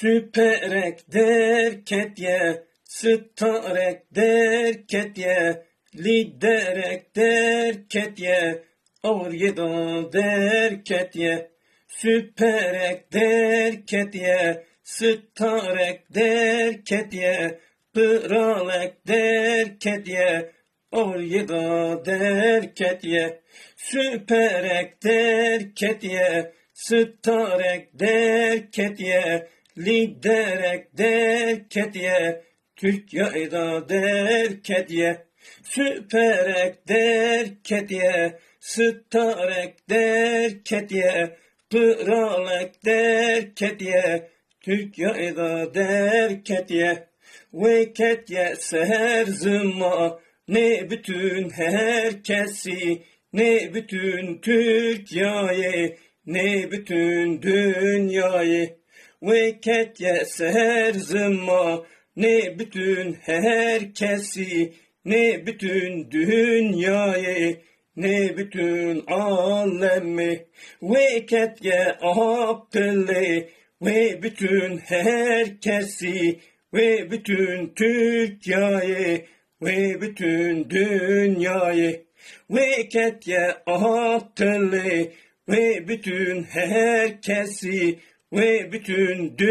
Süperek derket ye, starek derket ye, liderek derket ye, ağır yeda derket ye. Süperek derket ye, starek derket ye, pıralek derket ye, ağır yeda derket ye. Süperek derket ye, starek derket ye, liderek derket ye, Türk yayda derket ye. Süperek derket ye, starek derket ye, pıralek derket ye, Türk yayda derket ye. Veket ye seher zıma, ne bütün herkesi, ne bütün Türkiye'yi, ne bütün dünyayı. Veket ye seher zıma, ne bütün herkesi, ne bütün dünyayı, ne bütün alemi. Veket ye akıllı, ve bütün herkesi, ve bütün Türkiye'yi, ve bütün dünyayı. Veket ye akıllı, ve bütün herkesi, ve bütün dünyayı.